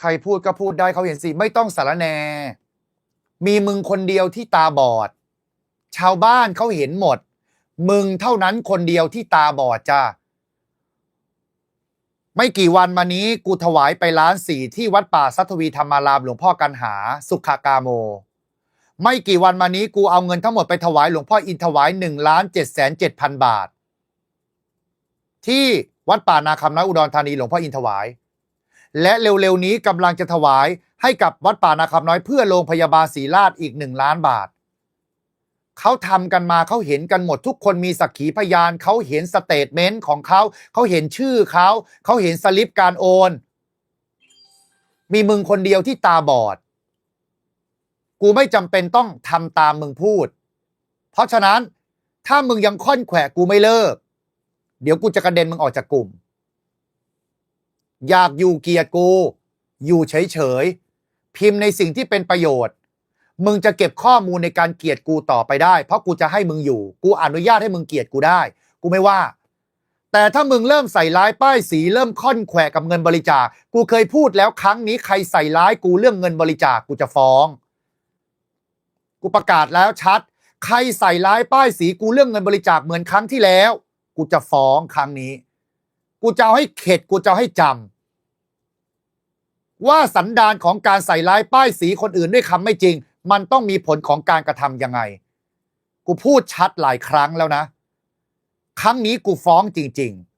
ใครพูดก็พูดได้เขาเห็นสิ ไม่ต้องสารแน มีมึงคนเดียวที่ตาบอด ชาวบ้านเขาเห็นหมด มึงเท่านั้นคนเดียวที่ตาบอดจ้าไม่กี่วันมานี้กูถวายไปล้านสี่ที่วัดป่าสัทวีธรรมารามหลวงพ่อกันหา สุขากาโม ไม่กี่วันมานี้กูเอาเงินทั้งหมดไปถวายหลวงพ่ออินถวายหนึ่งล้านเจ็ดแสนเจ็ดพันบาท ที่วัดป่านาคำน้อยอุดรธานีหลวงพ่ออินถวาย และเร็วๆนี้กำลังจะถวายให้กับวัดป่านาคำน้อยเพื่อโรงพยาบาลศรีราชอีกหนึ่งล้านบาท เขาทำกันมาเขาเห็นกันหมดทุกคนมีสักขีพยานเขาเห็นสเตทเมนต์ของเขาเขาเห็นชื่อเขาเขาเห็นสลิปการโอน มีมึงคนเดียวที่ตาบอด กูไม่จำเป็นต้องทำตามมึงพูด เพราะฉะนั้นถ้ามึงยังค่อนแขวะกูไม่เลิก เดี๋ยวกูจะกระเด็นมึงออกจากกลุ่ม อยากอยู่เกียรติกู อยู่เฉยๆ พิมพ์ในสิ่งที่เป็นประโยชน์ มึงจะเก็บข้อมูลในการเกียดกูต่อไปได้ เพราะกูจะให้มึงอยู่ กูอนุญาตให้มึงเกียดกูได้ กูไม่ว่า แต่ถ้ามึงเริ่มใส่ร้ายป้ายสีเริ่มค่อนแขวะกับเงินบริจาค กูเคยพูดแล้วครั้งนี้ใครใส่ร้ายกูเรื่องเงินบริจาคกูจะฟ้อง กูประกาศแล้วชัด ใครใส่ร้ายป้ายสีกูเรื่องเงินบริจาคเหมือนครั้งที่แล้ว กูจะฟ้องครั้งนี้ กูจะเอาให้เข็ดกูจะเอาให้จำว่าสันดานของการใส่ร้ายป้ายสีคนอื่นด้วยคำไม่จริง มันต้องมีผลของการกระทำยังไง กูพูดชัดหลายครั้งแล้วนะ ครั้งนี้กูฟ้องจริง ๆ